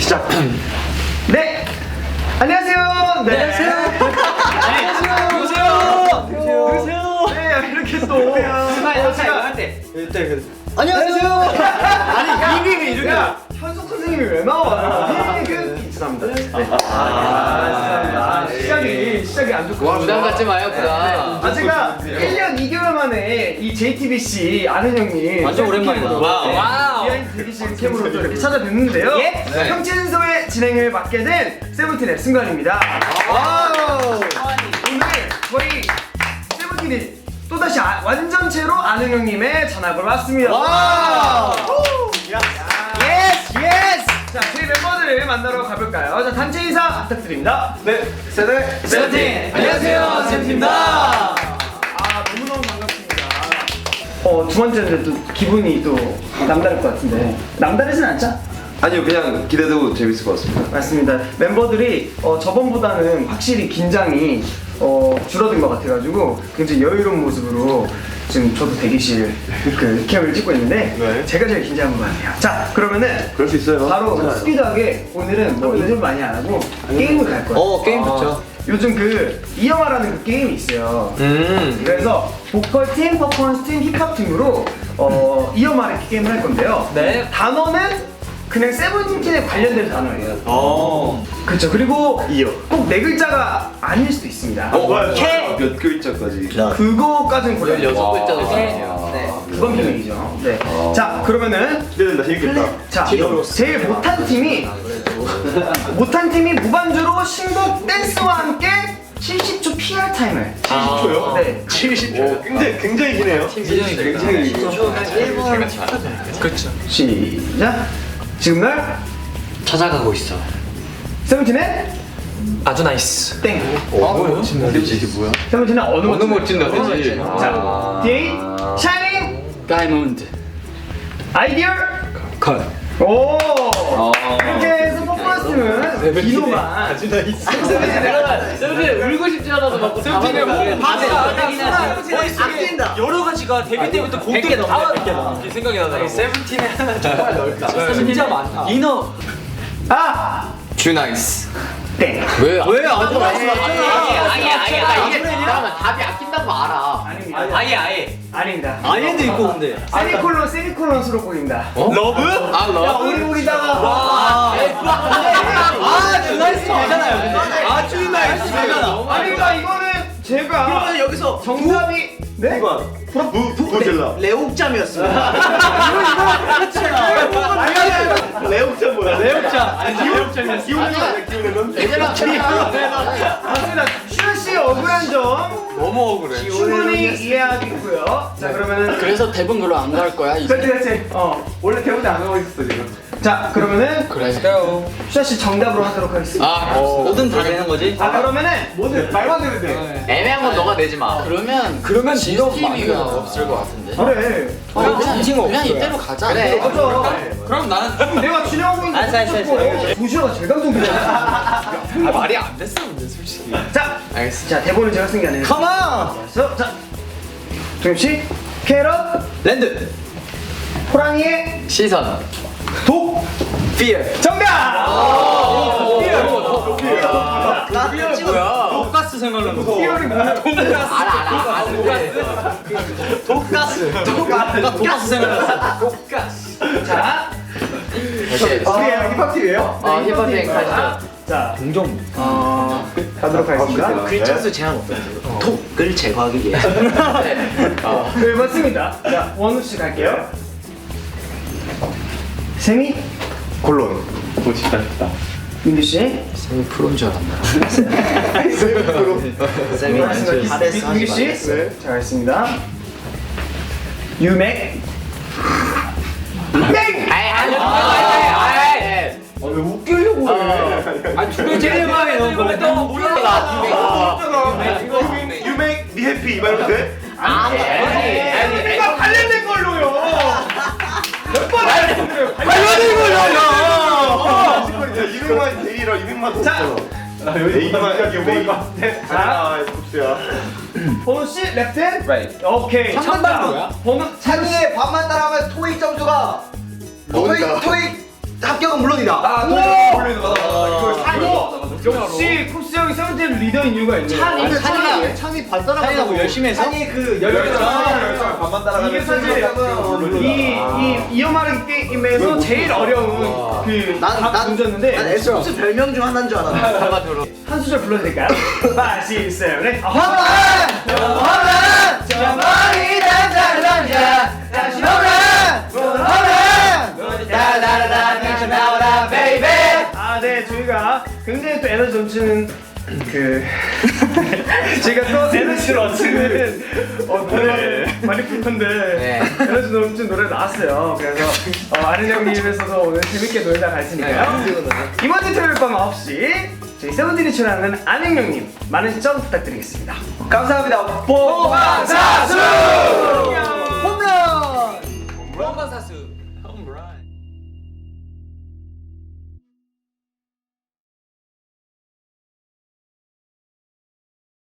시작. 네. 안녕하세요. 네. 안녕하세요. 누구세요? 네, 이렇게 또. 어, 제가 안녕하세요. 아니 이름이 이렇게. 현숙 선생님이 왜 나와? 그 죄송합니다. 네. 아, 죄송합니다. 시작이 시작이 안 좋고. 부담 갖지 마요 부담 아 제가 1년 2 개월 만에 이 JTBC 아는 형님 완전 오랜만이다. 캠으로, 와우. 네, 와우. 비하인드 대기실 캠으로 또 이렇게 찾아뵙는데요 예? 네. 형친소의 진행을 맡게 된 세븐틴의 승관입니다 와우. 오늘 저희 세븐틴이 또다시 아- 완전체로 아는 형님의 전학을 왔습니다 와우. 예스 예스 자 저희 멤버들을 만나러 가볼까요 자 단체 인사 부탁드립니다 네, 세대 세븐틴 안녕하세요 세븐틴입니다 어 두 번째는 또 기분이 또 남다를 것 같은데 남다르진 않죠? 아니요, 그냥 기대도 재밌을 것 같습니다. 맞습니다 멤버들이 어, 저번보다는 확실히 긴장이 어, 줄어든 것 같아가지고 굉장히 여유로운 모습으로 지금 저도 대기실 그 캠을 찍고 있는데 네. 제가 제일 긴장한 것 같아요 자 그러면은 그럴 수 있어요. 바로 스피드하게 오늘은 뭐 인터뷰 많이 안 하고 게임을 갈 거예요 어 게임 좋죠 요즘 그 이영화라는 그 게임이 있어요. 음 그래서 보컬 팀, 퍼포먼스 팀, 힙합 팀으로 어, 이영화 이렇게 게임을 할 건데요. 네. 단어는 그냥 세븐틴에 관련된 단어예요. 어. 그렇죠. 그리고 이어. 꼭 네 글자가 아닐 수도 있습니다. 어, 맞아요. 캐. 몇 글자까지? 그거까지는 골라요. 16글자도 네. 있네요 네. 그건 비밀이죠. 네. 자, 그러면은 기대된다, 재밌겠다. 자, 제일 못한 팀이 못한 팀이 무반주로 신곡 댄스와 함께 70초 PR 타임을 70초요? 네. 70초. 굉장히, 굉장히 기네요. 굉장히. 그렇죠 시작. 지금 날 찾아가고 있어 세븐틴의 아주 나이스 땡. 어? 이게 뭐야? 세븐틴의 어느 어느 멋진 멋진 너지 자, 샤이닝 다이몬드 아이디얼 컷 오. 이렇게 해서 퍼포먼스는 비노만 세븐틴 울고 싶지 않아서 막 세븐틴이 아낀다. 여러 가지가 데뷔 때부터 나와 이렇게 생각이 나요. 세븐틴의 하나 정말 넓다. 진짜 많다. 이너 아. 주 나이스 땡. 왜? 왜? 아주 아예 아예 아예 아예 그러면 답이 아낀다고 알아 아닙니다. 아예 아예 아닙니다. 아예도 있고 근데 세미콜론 세미콜론수로 보입니다. 러브? 아 러브? 우리 우리다가 아 주나이스 되잖아요 근데 아 주나이스 되잖아 아니 그러니까 이거는 제가 그러면 여기서 정답이 네? 누가? 부, 부젤라. 레옥잠이었습니다 레옥자 뭐야? 레옥잠 레옥잠이었어 기운이 아니야, 기운이 넌? 얘들아 맞습니다. 슈아 씨의 억울한 점 너무 억울해 충분히 이해하겠고요. 자 그러면은 그래서 대본 별로 안 갈 거야 이제 그렇지 그렇지. 어 원래 대본에 안 하고 있었어 지금. 자 그러면은 그래 슈아 씨 정답으로 하도록 하겠습니다. 아 뭐든 다 되는 거지? 아 그러면은 뭐든 말만 들으면 돼. 애매한 건 너가 내지 마. 그러면 그러면 지스티비가 없을 것 같은데. 그래. 어, 그냥, 그냥 이대로 가자. 그래. 맞아. 그럼 나는 내가 진행하고 있는 알았어. 조시아가 제일 강성이야. 아, 말이 안 됐어 근데 솔직히. 자, 알겠어. 자 대본은 제가 쓴 게 아니에요. 컴온 그래서 자, 조임 씨, 캐럿, 랜드. 호랑이의 시선 독, 피어 정답. 나 찍어 독가스 생각나는 거 피어리 뭐야? 알아 알아 알아 독가스 독가스 독가스 생각났어 독가스 자, 우리의 힙합 팀이에요. 어 힙합행 가시죠 자, 동종 어, 가도록 하겠습니다. 글자 수 제한 없어요 독을 제거하기 위해 어 네, 맞습니다. 자, 원우 씨 갈게요. 세미, 콜론. 오, 진짜 좋다. 민규 씨, 세미 프로인 줄 알았나? 쌤이 맞습니다. 다 됐어 민규 씨, 네. 자, 가겠습니다. 유맥, 땡. 아이 아이 아이 아, 왜 웃기려고 해? 아 주변 제일 많이 너무 몰라 유맥, 유맥, 미 해피. 이말면 돼? 아니 아니 내가 관련된 걸로요. 몇번 말씀드려요. 관련된 거잖아! 유맥만 데이라 유맥만 자. 데이만 유맥. 자, 아, 복수야. 번호 씨, 랩트. 오케이. 찬반 뭐야? 번호 찬이의 반만 따라하면 토익 점수가 토익 나온다. 토익 합격은 물론이다. 아, 역시 쿱스 형이 세븐틴 리더인 이유가 있네요. 아니, 찬이가 찬이 반사람하고 뭐 열심히 해서 찬이 그 열정 반만 따라가면 이게 사실 이이 이어마르기 게임에서 제일 어려운 그 난- 각 난- 문제였는데 난 에스쿱스 별명 중 하나인 줄 알았는데 한 소절 불러드릴까요? 5, 6, 7, 8 화만! 화만! 저 머리 단단한 남자 다시 오라! 화만! 다다다다 다시 나오라 베이베 아, 네, 저희가 굉장히 또 에너지 넘치는 그 제가 또 에너지 넘치는 어, 노래 많이 부른데 네. 에너지 넘치는 노래 나왔어요. 그래서 어, 아는 형님에서도 오늘 재밌게 놀다 갈 테니까요. 이번 주 토요일 밤 9시 저희 세븐틴이 출연하는 아는 형님 많은 시청 부탁드리겠습니다. 감사합니다. 뽀방사수! 사수.